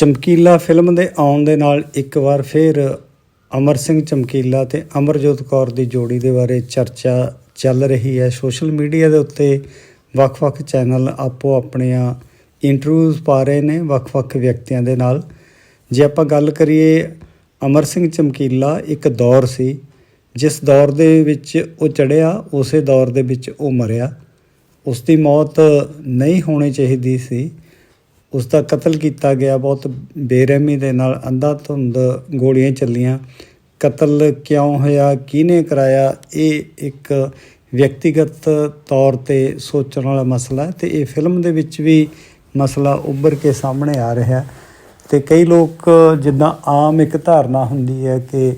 ਚਮਕੀਲਾ film ਦੇ ਆਉਣ ਦੇ ਨਾਲ ਇੱਕ ਵਾਰ ਫਿਰ ਅਮਰ ਸਿੰਘ ਚਮਕੀਲਾ ਤੇ ਅਮਰਜੋਤ ਕੌਰ ਦੀ ਜੋੜੀ ਦੇ ਬਾਰੇ ਚਰਚਾ ਚੱਲ ਰਹੀ ਹੈ। ਸੋਸ਼ਲ ਮੀਡੀਆ ਦੇ ਉੱਤੇ ਵੱਖ-ਵੱਖ ਚੈਨਲ ਆਪੋ ਆਪਣੀਆਂ ਇੰਟਰਵਿਊਜ਼ ਪਾ ਰਹੇ ਨੇ ਵੱਖ-ਵੱਖ ਵਿਅਕਤੀਆਂ ਦੇ ਨਾਲ। ਜੇ ਆਪਾਂ ਗੱਲ ਕਰੀਏ ਅਮਰ ਸਿੰਘ ਚਮਕੀਲਾ, ਇੱਕ ਦੌਰ ਸੀ, ਜਿਸ ਦੌਰ ਦੇ ਵਿੱਚ ਉਹ ਚੜਿਆ, ਉਸੇ ਦੌਰ ਦੇ ਵਿੱਚ ਉਹ ਮਰਿਆ। ਉਸ ਦੀ ਮੌਤ ਨਹੀਂ ਹੋਣੀ ਚਾਹੀਦੀ ਸੀ। ਉਸ ਦਾ ਕਤਲ ਕੀਤਾ ਗਿਆ, ਬਹੁਤ ਬੇਰਹਿਮੀ ਦੇ ਨਾਲ ਅੰਧਾ ਧੁੰਦ ਗੋਲੀਆਂ ਚੱਲੀਆਂ। ਕਤਲ ਕਿਉਂ ਹੋਇਆ, ਕਿਹਨੇ ਕਰਾਇਆ? ਇਹ ਇੱਕ ਵਿਅਕਤੀਗਤ ਤੌਰ ਤੇ ਸੋਚਣ ਵਾਲਾ ਮਸਲਾ ਹੈ ਤੇ ਇਹ ਫਿਲਮ ਦੇ ਵਿੱਚ ਵੀ ਮਸਲਾ ਉੱਭਰ ਕੇ ਸਾਹਮਣੇ ਆ ਰਿਹਾ ਹੈ। ਤੇ ਕਈ ਲੋਕ ਜਿੱਦਾਂ ਆਮ ਇੱਕ ਧਾਰਨਾ ਹੁੰਦੀ ਹੈ ਕਿ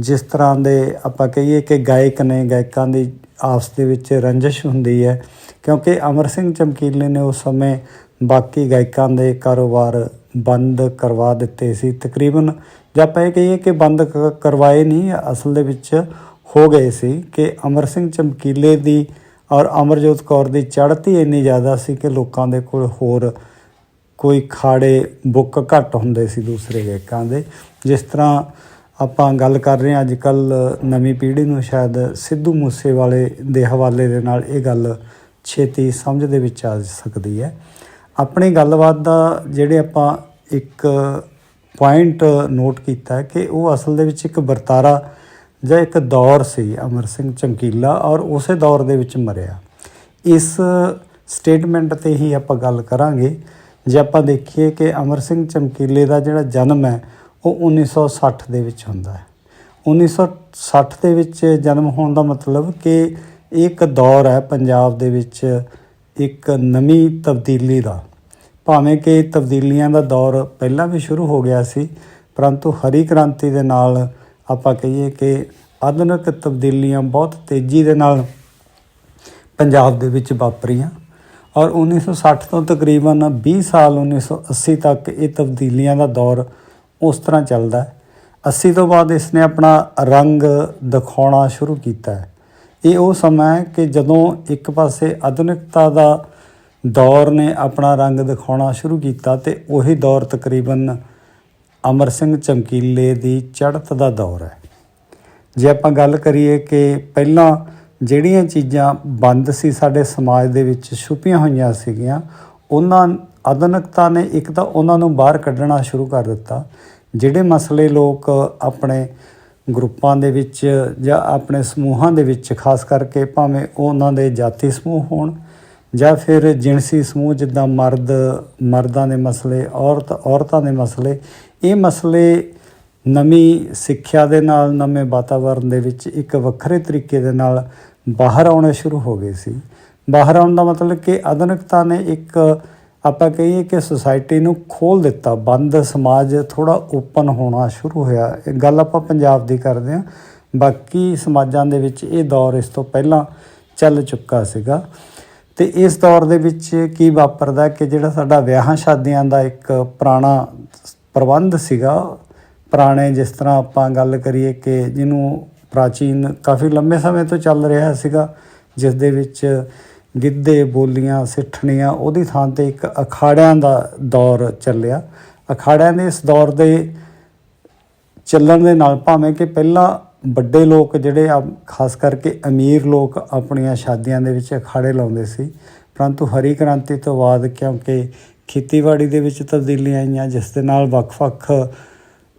ਜਿਸ ਤਰ੍ਹਾਂ ਦੇ ਆਪਾਂ ਕਹੀਏ ਕਿ ਗਾਇਕ ਨੇ ਗਾਇਕਾਂ ਦੀ ਆਪਸ ਦੇ ਵਿੱਚ ਰੰਜਿਸ਼ ਹੁੰਦੀ ਹੈ। ਕਿਉਂਕਿ ਅਮਰ ਸਿੰਘ ਚਮਕੀਲੇ ਨੇ ਉਸ ਸਮੇਂ ਬਾਕੀ ਗਾਇਕਾਂ ਦੇ ਕਾਰੋਬਾਰ ਬੰਦ ਕਰਵਾ ਦਿੱਤੇ ਸੀ। ਤਕਰੀਬਨ ਜੇ ਆਪਾਂ ਇਹ ਕਹੀਏ ਕਿ ਬੰਦ ਕ- ਕਰਵਾਏ ਨਹੀਂ, ਅਸਲ ਦੇ ਵਿੱਚ ਹੋ ਗਏ ਸੀ ਕਿ ਅਮਰ ਸਿੰਘ ਚਮਕੀਲੇ ਦੀ ਔਰ ਅਮਰਜੋਤ ਕੌਰ ਦੀ ਚੜ੍ਹਤੀ ਇੰਨੀ ਜ਼ਿਆਦਾ ਸੀ ਕਿ ਲੋਕਾਂ ਦੇ ਕੋਲ ਹੋਰ ਕੋਈ ਖਾੜੇ ਬੁੱਕ ਘੱਟ ਹੁੰਦੇ ਸੀ ਦੂਸਰੇ ਗਾਇਕਾਂ ਦੇ। ਜਿਸ ਤਰ੍ਹਾਂ ਆਪਾਂ ਗੱਲ ਕਰ ਰਹੇ ਹਾਂ ਅੱਜ ਕੱਲ ਨਵੀਂ ਪੀੜ੍ਹੀ ਨੂੰ ਸ਼ਾਇਦ ਸਿੱਧੂ ਮੂਸੇਵਾਲੇ ਦੇ ਹਵਾਲੇ ਦੇ ਨਾਲ ਇਹ ਗੱਲ ਛੇਤੀ ਸਮਝ ਦੇ ਵਿੱਚ ਆ ਸਕਦੀ ਹੈ। ਆਪਣੀ ਗੱਲਬਾਤ ਦਾ ਜਿਹੜੇ ਆਪਾਂ ਇੱਕ ਪੁਆਇੰਟ ਨੋਟ ਕੀਤਾ ਕਿ ਉਹ ਅਸਲ ਦੇ ਵਿੱਚ ਇੱਕ ਵਰਤਾਰਾ ਜਾਂ ਇੱਕ ਦੌਰ ਸੀ, ਅਮਰ ਸਿੰਘ ਚਮਕੀਲਾ ਔਰ ਉਸੇ ਦੌਰ ਦੇ ਵਿੱਚ ਮਰਿਆ। ਇਸ ਸਟੇਟਮੈਂਟ ਤੇ ਹੀ ਆਪਾਂ ਗੱਲ ਕਰਾਂਗੇ। ਜੇ ਆਪਾਂ ਦੇਖੀਏ ਕਿ ਅਮਰ ਸਿੰਘ ਚਮਕੀਲੇ ਦਾ ਜਿਹੜਾ ਜਨਮ ਹੈ, ਉਹ 1960 ਦੇ ਵਿੱਚ ਹੁੰਦਾ ਹੈ। 1960 ਦੇ ਵਿੱਚ ਜਨਮ ਹੋਣ ਦਾ ਮਤਲਬ ਕਿ ਇਹ ਇੱਕ ਦੌਰ ਹੈ ਪੰਜਾਬ ਦੇ ਵਿੱਚ ਇੱਕ ਨਵੀਂ ਤਬਦੀਲੀ ਦਾ। ਭਾਵੇਂ ਕਿ ਤਬਦੀਲੀਆਂ ਦਾ ਦੌਰ ਪਹਿਲਾਂ ਵੀ ਸ਼ੁਰੂ ਹੋ ਗਿਆ ਸੀ, ਪਰੰਤੂ ਹਰੀ ਕ੍ਰਾਂਤੀ ਦੇ ਨਾਲ ਆਪਾਂ ਕਹੀਏ ਕਿ ਆਧੁਨਿਕ ਤਬਦੀਲੀਆਂ ਬਹੁਤ ਤੇਜ਼ੀ ਦੇ ਨਾਲ ਪੰਜਾਬ ਦੇ ਵਿੱਚ ਵਾਪਰੀਆਂ ਔਰ 1960 ਤੋਂ ਤਕਰੀਬਨ 20 ਸਾਲ 1980 ਤੱਕ ਇਹ ਤਬਦੀਲੀਆਂ ਦਾ ਦੌਰ ਉਸ ਤਰ੍ਹਾਂ ਚੱਲਦਾ ਹੈ। 80 ਤੋਂ ਬਾਅਦ ਇਸ ਨੇ ਆਪਣਾ ਰੰਗ ਦਿਖਾਉਣਾ ਸ਼ੁਰੂ ਕੀਤਾ ਹੈ। ਇਹ ਉਹ ਸਮਾਂ ਹੈ ਕਿ ਜਦੋਂ ਇੱਕ ਪਾਸੇ ਆਧੁਨਿਕਤਾ ਦਾ ਦੌਰ ਨੇ ਆਪਣਾ ਰੰਗ ਦਿਖਾਉਣਾ ਸ਼ੁਰੂ ਕੀਤਾ ਤੇ ਉਹੀ ਦੌਰ ਤਕਰੀਬਨ ਅਮਰ ਸਿੰਘ ਚਮਕੀਲੇ ਦੀ ਚੜ੍ਹਤ ਦਾ ਦੌਰ ਹੈ। ਜੇ ਆਪਾਂ ਗੱਲ ਕਰੀਏ ਕਿ ਪਹਿਲਾਂ ਜਿਹੜੀਆਂ ਚੀਜ਼ਾਂ ਬੰਦ ਸੀ ਸਾਡੇ ਸਮਾਜ ਦੇ ਵਿੱਚ ਛੁਪੀਆਂ ਹੋਈਆਂ ਸੀਗੀਆਂ, ਉਹਨਾਂ ਆਧੁਨਿਕਤਾ ਨੇ ਇੱਕ ਤਾਂ ਉਹਨਾਂ ਨੂੰ ਬਾਹਰ ਕੱਢਣਾ ਸ਼ੁਰੂ ਕਰ ਦਿੱਤਾ, ਜਿਹੜੇ ਮਸਲੇ ਲੋਕ ਆਪਣੇ ਗਰੁੱਪਾਂ ਦੇ ਵਿੱਚ ਜਾਂ ਆਪਣੇ ਸਮੂਹਾਂ ਦੇ ਵਿੱਚ, ਖਾਸ ਕਰਕੇ ਭਾਵੇਂ ਉਹਨਾਂ ਦੇ ਜਾਤੀ ਸਮੂਹ ਹੋਣ ਜਾਂ ਫਿਰ ਜਿਣਸੀ ਸਮੂਹ, ਜਿੱਦਾਂ ਮਰਦ, ਮਰਦਾਂ ਦੇ ਮਸਲੇ, ਔਰਤ, ਔਰਤਾਂ ਦੇ ਮਸਲੇ, ਇਹ ਮਸਲੇ ਨਵੀਂ ਸਿੱਖਿਆ ਦੇ ਨਾਲ, ਨਵੇਂ ਵਾਤਾਵਰਣ ਦੇ ਵਿੱਚ ਇੱਕ ਵੱਖਰੇ ਤਰੀਕੇ ਦੇ ਨਾਲ ਬਾਹਰ ਆਉਣੇ ਸ਼ੁਰੂ ਹੋ ਗਏ ਸੀ। ਬਾਹਰ ਆਉਣ ਦਾ ਮਤਲਬ ਕਿ ਆਧੁਨਿਕਤਾ ਨੇ ਇੱਕ ਆਪਾਂ ਕਹੀਏ ਕਿ ਸੁਸਾਇਟੀ ਨੂੰ ਖੋਲ ਦਿੱਤਾ, ਬੰਦ ਸਮਾਜ ਥੋੜਾ ਓਪਨ ਹੋਣਾ ਸ਼ੁਰੂ ਹੋਇਆ। ਇਹ ਗੱਲ ਆਪਾਂ ਪੰਜਾਬ ਦੀ ਕਰਦੇ ਹਾਂ। ਬਾਕੀ ਸਮਾਜਾਂ ਦੇ ਵਿੱਚ ਇਹ ਦੌਰ ਇਸ ਤੋਂ ਪਹਿਲਾਂ ਚੱਲ ਚੁੱਕਾ ਸੀਗਾ। ਤੇ ਇਸ ਦੌਰ ਦੇ ਵਿੱਚ ਕੀ ਵਾਪਰਦਾ ਕਿ ਜਿਹੜਾ ਸਾਡਾ ਵਿਆਹਾਂ ਸ਼ਾਦੀਆਂ ਦਾ ਇੱਕ ਪੁਰਾਣਾ ਪ੍ਰਬੰਧ ਸੀਗਾ, ਪੁਰਾਣੇ ਜਿਸ ਤਰ੍ਹਾਂ ਆਪਾਂ ਗੱਲ ਕਰੀਏ ਕਿ ਜਿਹਨੂੰ ਪ੍ਰਾਚੀਨ ਕਾਫੀ ਲੰਬੇ ਸਮੇਂ ਤੋਂ ਚੱਲ ਰਿਹਾ ਸੀਗਾ, ਜਿਸ ਦੇ ਵਿੱਚ ਗਿੱਧੇ, ਬੋਲੀਆਂ, ਸਿੱਠਣੀਆਂ, ਉਹਦੀ ਥਾਂ ਤੇ ਇੱਕ ਅਖਾੜਿਆਂ ਦਾ ਦੌਰ ਚੱਲਿਆ। ਅਖਾੜਿਆਂ ਦੇ ਇਸ ਦੌਰ ਦੇ ਚੱਲਣ ਦੇ ਨਾਲ ਭਾਵੇਂ ਕਿ ਪਹਿਲਾਂ ਵੱਡੇ ਲੋਕ ਜਿਹੜੇ ਆ, ਖਾਸ ਕਰਕੇ ਅਮੀਰ ਲੋਕ ਆਪਣੀਆਂ ਸ਼ਾਦੀਆਂ ਦੇ ਵਿੱਚ ਅਖਾੜੇ ਲਾਉਂਦੇ ਸੀ, ਪਰੰਤੂ ਹਰੀ ਕ੍ਰਾਂਤੀ ਤੋਂ ਬਾਅਦ ਕਿਉਂਕਿ ਖੇਤੀਬਾੜੀ ਦੇ ਵਿੱਚ ਤਬਦੀਲੀਆਂ ਆਈਆਂ, ਜਿਸ ਦੇ ਨਾਲ ਵੱਖ-ਵੱਖ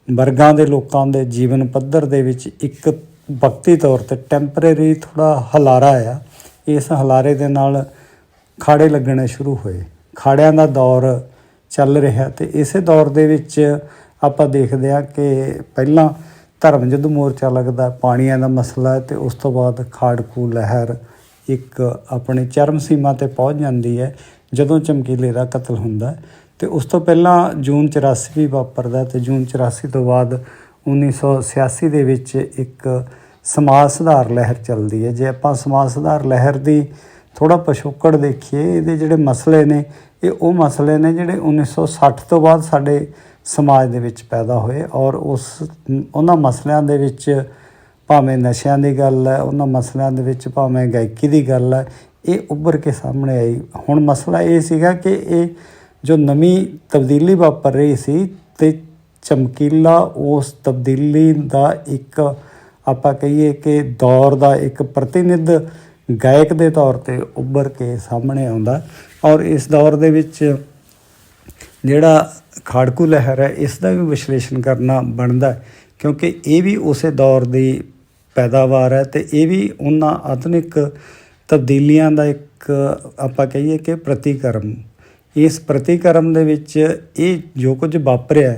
ਵਰਗਾਂ ਦੇ ਲੋਕਾਂ ਦੇ ਜੀਵਨ ਪੱਧਰ ਦੇ ਵਿੱਚ ਇੱਕ ਵਕਤੀ ਤੌਰ ਤੇ ਟੈਂਪਰੇਰੀ ਥੋੜਾ ਹਲਾਰਾ ਆਇਆ। ਇਸ ਹਲਾਰੇ ਦੇ ਨਾਲ ਖਾੜੇ ਲੱਗਣੇ ਸ਼ੁਰੂ ਹੋਏ। ਖਾੜਿਆਂ ਦਾ ਦੌਰ ਚੱਲ ਰਿਹਾ ਤੇ ਇਸੇ ਦੌਰ ਦੇ ਵਿੱਚ ਆਪਾਂ ਦੇਖਦੇ ਆ ਕਿ ਪਹਿਲਾਂ ਧਰਮ ਯੁੱਧ ਮੋਰਚਾ ਲੱਗਦਾ, ਪਾਣੀਆਂ ਦਾ ਮਸਲਾ ਹੈ ਤੇ ਉਸ ਤੋਂ ਬਾਅਦ ਖਾੜਕੂ ਲਹਿਰ ਇੱਕ ਆਪਣੀ ਚਰਮ ਸੀਮਾ ਤੇ ਪਹੁੰਚ ਜਾਂਦੀ ਹੈ, ਜਦੋਂ ਚਮਕੀਲੇ ਦਾ ਕਤਲ ਹੁੰਦਾ ਹੈ। ਤੇ ਉਸ ਤੋਂ ਪਹਿਲਾਂ ਜੂਨ 84 ਵੀ ਵਾਪਰਦਾ ਤੇ ਜੂਨ 84 ਤੋਂ ਬਾਅਦ 1986 ਦੇ ਵਿੱਚ ਇੱਕ ਸਮਾਜ ਸੁਧਾਰ ਲਹਿਰ ਚੱਲਦੀ ਹੈ। ਜੇ ਆਪਾਂ ਸਮਾਜ ਸੁਧਾਰ ਲਹਿਰ ਦੀ ਥੋੜਾ ਪਿਛੋਕੜ ਦੇਖੀਏ, ਇਹਦੇ ਜਿਹੜੇ ਮਸਲੇ ਨੇ, ਇਹ ਉਹ ਮਸਲੇ ਨੇ ਜਿਹੜੇ 1960 ਤੋਂ ਬਾਅਦ ਸਾਡੇ ਸਮਾਜ ਦੇ ਵਿੱਚ ਪੈਦਾ ਹੋਏ ਔਰ ਉਸ ਉਹਨਾਂ ਮਸਲਿਆਂ ਦੇ ਵਿੱਚ ਭਾਵੇਂ ਨਸ਼ਿਆਂ ਦੀ ਗੱਲ ਹੈ, ਉਹਨਾਂ ਮਸਲਿਆਂ ਦੇ ਵਿੱਚ ਭਾਵੇਂ ਗਾਇਕੀ ਦੀ ਗੱਲ ਹੈ, ਇਹ ਉੱਭਰ ਕੇ ਸਾਹਮਣੇ ਆਈ। ਹੁਣ ਮਸਲਾ ਇਹ ਸੀਗਾ ਕਿ ਇਹ ਜੋ ਨਵੀਂ ਤਬਦੀਲੀ ਵਾਪਰ ਰਹੀ ਸੀ ਤੇ ਚਮਕੀਲਾ ਉਸ ਤਬਦੀਲੀ ਦਾ ਇੱਕ ਆਪਾਂ ਕਹੀਏ ਕਿ ਦੌਰ ਦਾ ਇੱਕ ਪ੍ਰਤੀਨਿਧ ਗਾਇਕ ਦੇ ਤੌਰ ਤੇ ਉੱਭਰ ਕੇ ਸਾਹਮਣੇ ਆਉਂਦਾ ਔਰ ਇਸ ਦੌਰ ਦੇ ਵਿੱਚ ਜਿਹੜਾ ਖਾੜਕੂ ਲਹਿਰ ਹੈ, ਇਸ ਦਾ ਵੀ ਵਿਸ਼ਲੇਸ਼ਣ ਕਰਨਾ ਬਣਦਾ ਕਿਉਂਕਿ ਇਹ ਵੀ ਉਸੇ ਦੌਰ ਦੀ ਪੈਦਾਵਾਰ ਹੈ ਤੇ ਇਹ ਵੀ ਉਹਨਾਂ ਆਧੁਨਿਕ ਤਬਦੀਲੀਆਂ ਦਾ ਇੱਕ ਆਪਾਂ ਕਹੀਏ ਕਿ ਪ੍ਰਤੀਕਰਮ। ਇਸ ਪ੍ਰਤੀਕਰਮ ਦੇ ਵਿੱਚ ਇਹ ਜੋ ਕੁਝ ਵਾਪਰਿਆ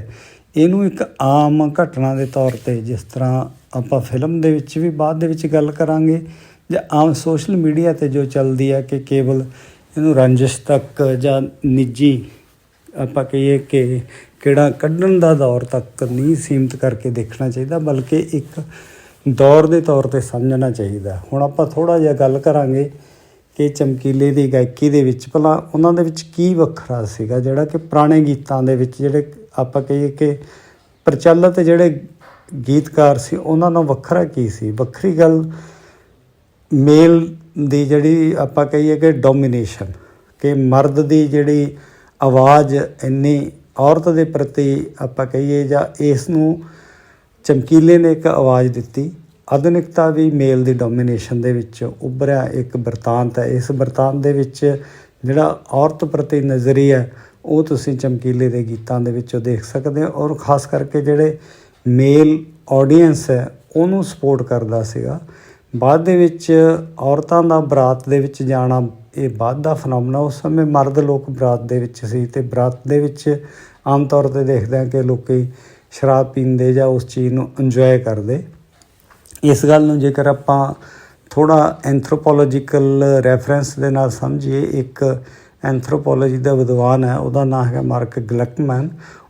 ਇਹਨੂੰ ਇੱਕ ਆਮ ਘਟਨਾ ਦੇ ਤੌਰ ਤੇ ਜਿਸ ਤਰ੍ਹਾਂ ਆਪਾਂ ਫਿਲਮ ਦੇ ਵਿੱਚ ਵੀ ਬਾਅਦ ਦੇ ਵਿੱਚ ਗੱਲ ਕਰਾਂਗੇ ਜਾਂ ਆਮ ਸੋਸ਼ਲ ਮੀਡੀਆ ਤੇ ਜੋ ਚੱਲਦੀ ਹੈ ਕਿ ਕੇਵਲ ਇਹਨੂੰ ਰੰਜਿਸ਼ ਤੱਕ ਜਾਂ ਨਿੱਜੀ ਆਪਾਂ ਕਹੀਏ ਕਿ ਕਿਹੜਾ ਕੱਢਣ ਦਾ ਦੌਰ ਤੱਕ ਨਹੀਂ ਸੀਮਿਤ ਕਰਕੇ ਦੇਖਣਾ ਚਾਹੀਦਾ, ਬਲਕਿ ਇੱਕ ਦੌਰ ਦੇ ਤੌਰ ਤੇ ਸਮਝਣਾ ਚਾਹੀਦਾ। ਹੁਣ ਆਪਾਂ ਥੋੜਾ ਜਿਹਾ ਗੱਲ ਕਰਾਂਗੇ ਕਿ ਚਮਕੀਲੇ ਦੀ ਗਾਇਕੀ ਦੇ ਵਿੱਚ ਭਲਾ ਉਹਨਾਂ ਦੇ ਵਿੱਚ ਕੀ ਵੱਖਰਾ ਸੀਗਾ, ਜਿਹੜਾ ਕਿ ਪੁਰਾਣੇ ਗੀਤਾਂ ਦੇ ਵਿੱਚ ਜਿਹੜੇ ਆਪਾਂ ਕਹੀਏ ਕਿ ਪ੍ਰਚਲਿਤ ਜਿਹੜੇ ਗੀਤਕਾਰ ਸੀ ਉਹਨਾਂ ਨਾਲ ਵੱਖਰਾ ਕੀ ਸੀ? ਵੱਖਰੀ ਗੱਲ ਮੇਲ ਦੀ ਜਿਹੜੀ ਆਪਾਂ ਕਹੀਏ ਕਿ ਡੋਮੀਨੇਸ਼ਨ ਕਿ ਮਰਦ ਦੀ ਜਿਹੜੀ ਆਵਾਜ਼ ਇੰਨੀ ਔਰਤ ਦੇ ਪ੍ਰਤੀ ਆਪਾਂ ਕਹੀਏ ਜਾਂ ਇਸ ਨੂੰ ਚਮਕੀਲੇ ਨੇ ਇੱਕ ਆਵਾਜ਼ ਦਿੱਤੀ ਆਧੁਨਿਕਤਾ ਵੀ ਮੇਲ ਦੀ ਡੋਮੀਨੇਸ਼ਨ ਦੇ ਵਿੱਚ ਉੱਭਰਿਆ ਇੱਕ ਬਰਤਾਂਤ ਹੈ। ਇਸ ਬਰਤਾਂਤ ਦੇ ਵਿੱਚ ਜਿਹੜਾ ਔਰਤ ਪ੍ਰਤੀ ਨਜ਼ਰੀਆ ਹੈ, ਉਹ ਤੁਸੀਂ ਚਮਕੀਲੇ ਦੇ ਗੀਤਾਂ ਦੇ ਵਿੱਚੋਂ ਦੇਖ ਸਕਦੇ ਹੋ ਔਰ ਖਾਸ ਕਰਕੇ ਜਿਹੜੇ ਮੇਲ ਆਡੀਅנס ਹੈ, ਉਹਨੂੰ ਸਪੋਰਟ ਕਰਦਾ ਸੀਗਾ। ਬਾਅਦ ਦੇ ਵਿੱਚ ਔਰਤਾਂ ਦਾ ਬਰਾਤ ਦੇ ਵਿੱਚ ਜਾਣਾ, ਇਹ ਬਾਅਦ ਦਾ ਫਨੋਮਨਾ ਉਸ ਸਮੇਂ ਮਰਦ ਲੋਕ ਬਰਾਤ ਦੇ ਵਿੱਚ ਸੀ ਤੇ ਬਰਾਤ ਦੇ ਵਿੱਚ ਆਮ ਤੌਰ ਤੇ ਦੇਖਦੇ ਹਾਂ ਕਿ ਲੋਕੀ ਸ਼ਰਾਬ ਪੀਂਦੇ ਜਾਂ ਉਸ ਚੀਜ਼ ਨੂੰ ਇੰਜੋਏ ਕਰਦੇ। ਇਸ ਗੱਲ ਨੂੰ ਜੇਕਰ ਆਪਾਂ ਥੋੜਾ ਐਂਥਰੋਪੋਲੋਜੀਕਲ ਰੈਫਰੈਂਸ ਦੇ ਨਾਲ ਸਮਝੀਏ, ਇੱਕ ਐਂਥਰੋਪੋਲੋਜੀ ਦਾ ਵਿਦਵਾਨ ਹੈ, ਉਹਦਾ ਨਾਮ ਹੈਗਾ ਮਾਰਕ ਗਲਕਮੈਨ।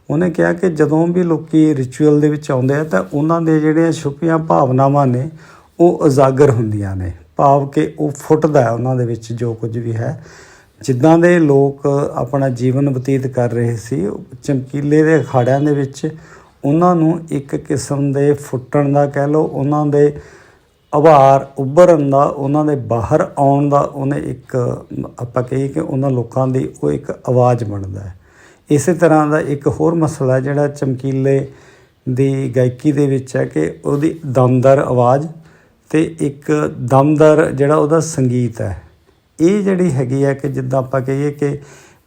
ਉਹਨੇ ਕਿਹਾ ਕਿ ਜਦੋਂ ਵੀ ਲੋਕੀ ਰਿਚੁਅਲ ਦੇ ਵਿੱਚ ਆਉਂਦੇ ਆ ਤਾਂ ਉਹਨਾਂ ਦੇ ਜਿਹੜੀਆਂ ਛੁਪੀਆਂ ਭਾਵਨਾਵਾਂ ਨੇ, ਉਹ ਉਜਾਗਰ ਹੁੰਦੀਆਂ ਨੇ। ਭਾਵ ਕਿ ਉਹ ਫੁੱਟਦਾ ਉਹਨਾਂ ਦੇ ਵਿੱਚ ਜੋ ਕੁਝ ਵੀ ਹੈ। ਜਿੱਦਾਂ ਦੇ ਲੋਕ ਆਪਣਾ ਜੀਵਨ ਬਤੀਤ ਕਰ ਰਹੇ ਸੀ, ਚਮਕੀਲੇ ਦੇ ਅਖਾੜਿਆਂ ਦੇ ਵਿੱਚ, ਉਹਨਾਂ ਨੂੰ ਇੱਕ ਕਿਸਮ ਦੇ ਫੁੱਟਣ ਦਾ ਕਹਿ ਲਓ, ਉਹਨਾਂ ਦੇ ਆਭਾਰ ਉੱਭਰਨ ਦਾ, ਉਹਨਾਂ ਦੇ ਬਾਹਰ ਆਉਣ ਦਾ, ਉਹਨੇ ਇੱਕ, ਆਪਾਂ ਕਹੀਏ ਕਿ ਉਹਨਾਂ ਲੋਕਾਂ ਦੀ ਉਹ ਇੱਕ ਆਵਾਜ਼ ਬਣਦਾ ਹੈ। ਇਸੇ ਤਰ੍ਹਾਂ ਦਾ ਇੱਕ ਹੋਰ ਮਸਲਾ ਜਿਹੜਾ ਚਮਕੀਲੇ ਦੀ ਗਾਇਕੀ ਦੇ ਵਿੱਚ ਹੈ ਕਿ ਉਹਦੀ ਦਮਦਾਰ ਆਵਾਜ਼ ਤੇ ਇੱਕ ਦਮਦਾਰ ਜਿਹੜਾ ਉਹਦਾ ਸੰਗੀਤ ਹੈ। ਇਹ ਜਿਹੜੀ ਹੈਗੀ ਹੈ ਕਿ ਜਿੱਦਾਂ ਆਪਾਂ ਕਹੀਏ ਕਿ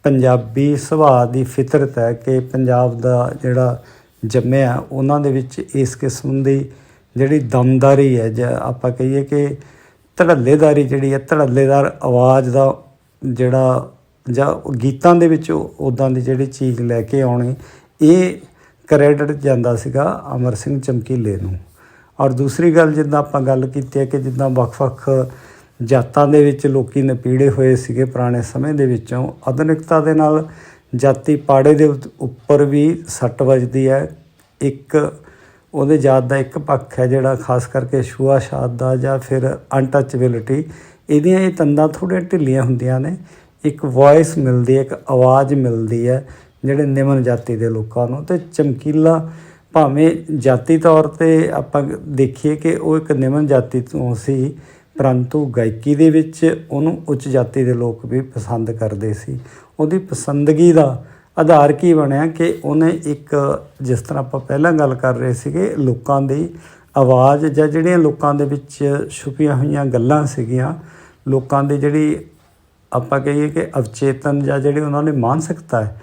ਪੰਜਾਬੀ ਸੁਭਾਅ ਦੀ ਫਿਤਰਤ ਹੈ ਕਿ ਪੰਜਾਬ ਦਾ ਜਿਹੜਾ ਜੰਮਿਆ, ਉਹਨਾਂ ਦੇ ਵਿੱਚ ਇਸ ਕਿਸਮ ਦੀ ਜਿਹੜੀ ਦਮਦਾਰੀ ਹੈ, ਜਾਂ ਆਪਾਂ ਕਹੀਏ ਕਿ ਧੜੱਲੇਦਾਰੀ ਜਿਹੜੀ ਹੈ, ਧੜੱਲੇਦਾਰ ਆਵਾਜ਼ ਦਾ ਜਿਹੜਾ ਜਾਂ ਗੀਤਾਂ ਦੇ ਵਿੱਚ ਉਦਾਂ ਦੀ ਜਿਹੜੀ ਚੀਜ਼ ਲੈ ਕੇ ਆਉਣੀ, ਇਹ ਕ੍ਰੈਡਿਟ ਜਾਂਦਾ ਸੀਗਾ ਅਮਰ ਸਿੰਘ ਚਮਕੀਲੇ ਨੂੰ। ਔਰ ਦੂਸਰੀ ਗੱਲ ਜਿੱਦਾਂ ਆਪਾਂ ਗੱਲ ਕੀਤੀ ਹੈ ਕਿ ਜਿੱਦਾਂ ਵੱਖ-ਵੱਖ ਜਾਤਾਂ ਦੇ ਵਿੱਚ ਲੋਕੀ ਨਪੀੜੇ ਹੋਏ ਸੀਗੇ ਪੁਰਾਣੇ ਸਮੇਂ ਦੇ ਵਿੱਚੋਂ, ਆਧੁਨਿਕਤਾ ਦੇ ਨਾਲ ਜਾਤੀ ਪਾੜੇ ਦੇ ਉੱਤ- ਉੱਪਰ ਵੀ ਸੱਟ ਵੱਜਦੀ ਹੈ। ਇੱਕ ਉਹਦੇ ਜਾਤ ਦਾ ਇੱਕ ਪੱਖ ਹੈ ਜਿਹੜਾ ਖਾਸ ਕਰਕੇ ਛੂਆਛਾਤ ਦਾ ਜਾਂ ਫਿਰ ਅਨਟੱਚੇਬਿਲਿਟੀ ਇਹਦੀਆਂ ਇਹ ਤੰਦਾਂ ਥੋੜ੍ਹੀਆਂ ਢਿੱਲੀਆਂ ਹੁੰਦੀਆਂ ਨੇ। ਇੱਕ ਵੌਇਸ ਮਿਲਦੀ ਹੈ, ਇੱਕ ਆਵਾਜ਼ ਮਿਲਦੀ ਹੈ ਜਿਹੜੇ ਨਿਮਨ ਜਾਤੀ ਦੇ ਲੋਕਾਂ ਨੂੰ। ਤੇ ਚਮਕੀਲਾ ਭਾਵੇਂ ਜਾਤੀ ਤੌਰ ਤੇ ਆਪਾਂ ਦੇਖੀਏ ਕਿ ਉਹ ਇੱਕ ਨਿਮਨ ਜਾਤੀ ਤੋਂ ਸੀ, ਪਰੰਤੂ ਗਾਇਕੀ ਦੇ ਵਿੱਚ ਉਹਨੂੰ ਉੱਚ ਜਾਤੀ ਦੇ ਲੋਕ ਵੀ ਪਸੰਦ ਕਰਦੇ ਸੀ। ਉਹਦੀ ਪਸੰਦਗੀ ਦਾ ਆਧਾਰ ਕੀ ਬਣਿਆ ਕਿ ਉਹਨੇ ਇੱਕ, ਜਿਸ ਤਰ੍ਹਾਂ ਆਪਾਂ ਪਹਿਲਾਂ ਗੱਲ ਕਰ ਰਹੇ ਸੀਗੇ, ਲੋਕਾਂ ਦੀ ਆਵਾਜ਼ ਜਾਂ ਜਿਹੜੀਆਂ ਲੋਕਾਂ ਦੇ ਵਿੱਚ ਛੁਪੀਆਂ ਹੋਈਆਂ ਗੱਲਾਂ ਸੀਗੀਆਂ, ਲੋਕਾਂ ਦੀ ਜਿਹੜੀ ਆਪਾਂ ਕਹੀਏ ਕਿ ਅਵਚੇਤਨ ਜਾਂ ਜਿਹੜੀ ਉਹਨਾਂ ਨੇ ਮਾਨਸਿਕਤਾ ਹੈ,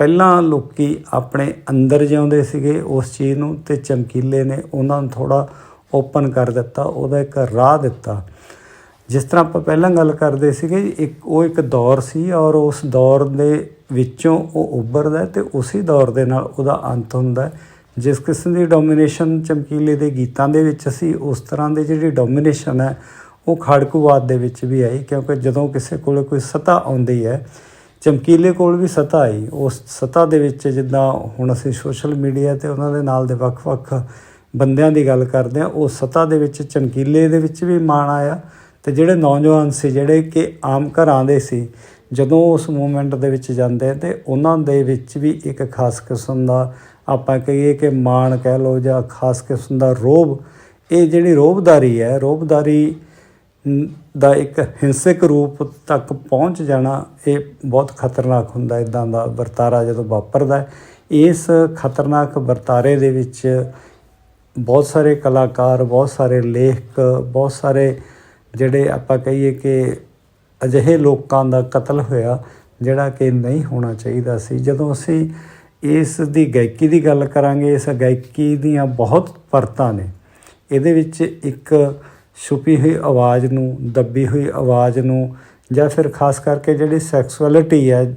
ਪਹਿਲਾਂ ਲੋਕੀ ਆਪਣੇ ਅੰਦਰ ਜਿਉਂਦੇ ਸੀਗੇ ਉਸ ਚੀਜ਼ ਨੂੰ ਤੇ ਚਮਕੀਲੇ ਨੇ, ਉਹਨਾਂ ਨੂੰ ਥੋੜਾ ਓਪਨ ਕਰ ਦਿੱਤਾ, ਉਹਦਾ ਇੱਕ ਰਾਹ ਦਿੱਤਾ। ਜਿਸ ਤਰ੍ਹਾਂ ਆਪਾਂ ਪਹਿਲਾਂ ਗੱਲ ਕਰਦੇ ਸੀਗੇ, ਇੱਕ ਉਹ ਇੱਕ ਦੌਰ ਸੀ ਔਰ ਉਸ ਦੌਰ ਦੇ ਵਿੱਚੋਂ ਉਹ ਉੱਭਰਦਾ ਹੈ ਤੇ ਉਸੇ ਦੌਰ ਦੇ ਨਾਲ ਉਹਦਾ ਅੰਤ ਹੁੰਦਾ ਜਿਸ ਕਿਸਮ ਦੀ ਡੋਮੀਨੇਸ਼ਨ ਚਮਕੀਲੇ ਦੇ ਗੀਤਾਂ ਦੇ ਵਿੱਚ ਸੀ, ਉਸ ਤਰ੍ਹਾਂ ਦੀ ਜਿਹੜੀ ਡੋਮੀਨੇਸ਼ਨ ਹੈ ਉਹ ਖਾੜਕੂਵਾਦ ਦੇ ਵਿੱਚ ਵੀ ਆਈ, ਕਿਉਂਕਿ ਜਦੋਂ ਕਿਸੇ ਕੋਲ ਕੋਈ ਸਤਾ ਆਉਂਦੀ ਹੈ, ਚਮਕੀਲੇ ਕੋਲ ਵੀ ਸਤਾ ਆਈ, ਉਸ ਸਤਾ ਦੇ ਵਿੱਚ ਜਿੱਦਾਂ ਹੁਣ ਅਸੀਂ ਸੋਸ਼ਲ ਮੀਡੀਆ ਤੇ ਉਹਨਾਂ ਦੇ ਨਾਲ ਦੇ ਵੱਖ-ਵੱਖ ਬੰਦਿਆਂ ਦੀ ਗੱਲ ਕਰਦੇ ਆ ਉਹ ਸਤਾ ਦੇ ਵਿੱਚ ਚਮਕੀਲੇ ਦੇ ਵਿੱਚ ਵੀ ਮਾਣ ਆਇਆ ਤੇ ਜਿਹੜੇ ਨੌਜਵਾਨ ਸੀ, ਜਿਹੜੇ ਕਿ ਆਮ ਘਰਾਂ ਦੇ ਸੀ, ਜਦੋਂ ਉਸ ਮੂਵਮੈਂਟ ਦੇ ਵਿੱਚ ਜਾਂਦੇ ਤੇ ਉਹਨਾਂ ਦੇ ਵਿੱਚ ਵੀ ਇੱਕ ਖਾਸ ਕਿਸਮ ਦਾ ਆਪਾਂ ਕਹੀਏ ਕਿ ਮਾਣ ਕਹਿ ਲਓ ਜਾਂ ਖਾਸ ਕਿਸਮ ਦਾ ਰੋਬ ਇਹ ਜਿਹੜੀ ਰੋਬਦਾਰੀ ਹੈ ਰੋਬਦਾਰੀ ਦਾ ਇੱਕ ਹਿੰਸਕ ਰੂਪ ਤੱਕ ਪਹੁੰਚ ਜਾਣਾ ਇਹ ਬਹੁਤ ਖਤਰਨਾਕ ਹੁੰਦਾ ਇਦਾਂ ਦਾ ਵਰਤਾਰਾ ਜਦੋਂ ਵਾਪਰਦਾ ਇਸ ਖਤਰਨਾਕ ਵਰਤਾਰੇ ਦੇ ਵਿੱਚ ਬਹੁਤ ਸਾਰੇ ਕਲਾਕਾਰ, ਬਹੁਤ ਸਾਰੇ ਲੇਖਕ, ਬਹੁਤ ਸਾਰੇ ਜਿਹੜੇ ਆਪਾਂ ਕਹੀਏ ਕਿ ਅਜਿਹੇ ਲੋਕਾਂ ਦਾ ਕਤਲ ਹੋਇਆ ਜਿਹੜਾ ਕਿ ਨਹੀਂ ਹੋਣਾ ਚਾਹੀਦਾ ਸੀ। ਜਦੋਂ ਅਸੀਂ ਇਸ ਦੀ ਗਾਇਕੀ ਦੀ ਗੱਲ ਕਰਾਂਗੇ, ਇਸ ਗਾਇਕੀ ਦੀਆਂ ਬਹੁਤ ਪਰਤਾਂ ਨੇ। ਇਹਦੇ ਵਿੱਚ ਇੱਕ ਛੁਪੀ ਹੋਈ ਆਵਾਜ਼ ਨੂੰ, ਦੱਬੀ ਹੋਈ ਆਵਾਜ਼ ਨੂੰ ਜਾਂ ਫਿਰ ਖਾਸ ਕਰਕੇ ਜਿਹੜੀ ਸੈਕਸੁਅਲਿਟੀ ਹੈ,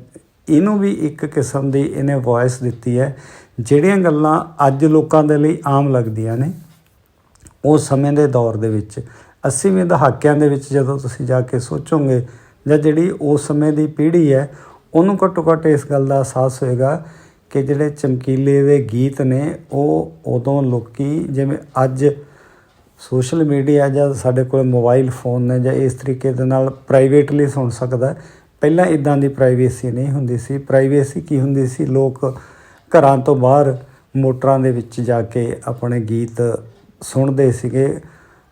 ਇਹਨੂੰ ਵੀ ਇੱਕ ਕਿਸਮ ਦੀ ਇਹਨੇ ਵੌਇਸ ਦਿੱਤੀ ਹੈ, ਜਿਹੜੀਆਂ ਗੱਲਾਂ ਅੱਜ ਲੋਕਾਂ ਦੇ ਲਈ ਆਮ ਲੱਗਦੀਆਂ ਨੇ ਉਸ ਸਮੇਂ ਦੇ ਦੌਰ ਦੇ ਵਿੱਚ 80ਵੇਂ ਦਹਾਕਿਆਂ ਦੇ ਵਿੱਚ ਜਦੋਂ ਤੁਸੀਂ ਜਾ ਕੇ ਸੋਚੋਗੇ ਜਾਂ ਜਿਹੜੀ ਉਸ ਸਮੇਂ ਦੀ ਪੀੜ੍ਹੀ ਹੈ, ਉਹਨੂੰ ਘੱਟੋ ਘੱਟ ਇਸ ਗੱਲ ਦਾ ਅਹਿਸਾਸ ਹੋਏਗਾ ਕਿ ਜਿਹੜੇ ਚਮਕੀਲੇ ਦੇ ਗੀਤ ਨੇ, ਉਹ ਉਦੋਂ ਲੋਕੀ ਜਿਵੇਂ ਅੱਜ ਸੋਸ਼ਲ ਮੀਡੀਆ ਜਾਂ ਸਾਡੇ ਕੋਲ ਮੋਬਾਈਲ ਫੋਨ ਨੇ ਜਾਂ ਇਸ ਤਰੀਕੇ ਦੇ ਨਾਲ ਪ੍ਰਾਈਵੇਟਲੀ ਸੁਣ ਸਕਦਾ ਪਹਿਲਾਂ ਇਦਾਂ ਦੀ ਪ੍ਰਾਈਵੇਸੀ ਨਹੀਂ ਹੁੰਦੀ ਸੀ। ਪ੍ਰਾਈਵੇਸੀ ਕੀ ਹੁੰਦੀ ਸੀ? ਲੋਕ ਘਰਾਂ ਤੋਂ ਬਾਹਰ ਮੋਟਰਾਂ ਦੇ ਵਿੱਚ ਜਾ ਕੇ ਆਪਣੇ ਗੀਤ ਸੁਣਦੇ ਸੀਗੇ।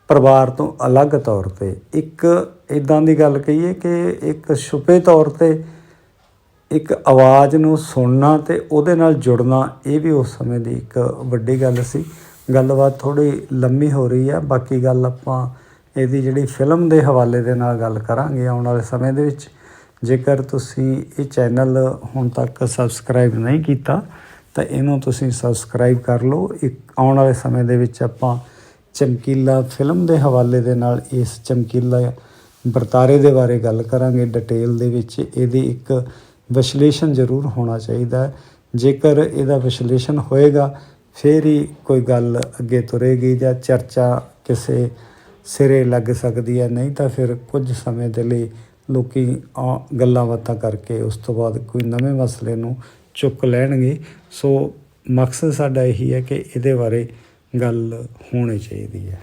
ਪਰਿਵਾਰ ਤੋਂ ਅਲੱਗ ਤੌਰ ਤੇ। ਇੱਕ ਇਦਾਂ ਦੀ ਗੱਲ ਕਹੀਏ ਕਿ ਇੱਕ ਛੁਪੇ ਤੌਰ ਤੇ ਇੱਕ ਆਵਾਜ਼ ਨੂੰ ਸੁਣਨਾ ਤੇ ਉਹਦੇ ਨਾਲ ਜੁੜਨਾ, ਇਹ ਵੀ ਉਸ ਸਮੇਂ ਦੀ ਇੱਕ ਵੱਡੀ ਗੱਲ ਸੀ। ਗੱਲਬਾਤ ਥੋੜੀ ਲੰਮੀ ਹੋ ਰਹੀ ਹੈ। ਬਾਕੀ ਗੱਲ ਆਪਾਂ ਇਹਦੀ ਜਿਹੜੀ ਫਿਲਮ ਦੇ ਹਵਾਲੇ ਦੇ ਨਾਲ ਗੱਲ ਕਰਾਂਗੇ ਆਉਣ ਵਾਲੇ ਸਮੇਂ ਦੇ ਵਿੱਚ। ਜੇਕਰ ਤੁਸੀਂ ਇਹ ਚੈਨਲ ਹੁਣ ਤੱਕ ਸਬਸਕ੍ਰਾਈਬ ਨਹੀਂ ਕੀਤਾ, ਤਾਂ ਇਹਨੂੰ ਤੁਸੀਂ ਸਬਸਕ੍ਰਾਈਬ ਕਰ ਲਓ। ਇੱਕ ਆਉਣ ਵਾਲੇ ਸਮੇਂ ਦੇ ਵਿੱਚ ਆਪਾਂ ਚਮਕੀਲਾ ਫਿਲਮ ਦੇ ਹਵਾਲੇ ਦੇ ਨਾਲ ਇਸ ਚਮਕੀਲਾ ਵਰਤਾਰੇ ਦੇ ਬਾਰੇ ਗੱਲ ਕਰਾਂਗੇ। ਡਿਟੇਲ ਦੇ ਵਿੱਚ ਇਹਦੀ ਇੱਕ ਵਿਸ਼ਲੇਸ਼ਣ ਜ਼ਰੂਰ ਹੋਣਾ ਚਾਹੀਦਾ ਹੈ। ਜੇਕਰ ਇਹਦਾ ਵਿਸ਼ਲੇਸ਼ਣ ਹੋਏਗਾ ਫਿਰ ਹੀ ਕੋਈ ਗੱਲ ਅੱਗੇ ਤੁਰੇਗੀ ਜਾਂ ਚਰਚਾ ਕਿਸੇ ਸਿਰੇ ਲੱਗ ਸਕਦੀ ਹੈ, ਨਹੀਂ ਤਾਂ ਫਿਰ ਕੁਝ ਸਮੇਂ ਦੇ ਲਈ ਲੋਕੀ ਆ- ਗੱਲਾਂ ਬਾਤਾਂ ਕਰਕੇ ਉਸ ਤੋਂ ਬਾਅਦ ਕੋਈ ਨਵੇਂ ਮਸਲੇ ਨੂੰ ਚੁੱਕ ਲੈਣਗੇ। ਸੋ ਮਕਸਦ ਸਾਡਾ ਇਹੀ ਹੈ ਕਿ ਇਹਦੇ ਬਾਰੇ ਗੱਲ ਹੋਣੀ ਚਾਹੀਦੀ ਹੈ।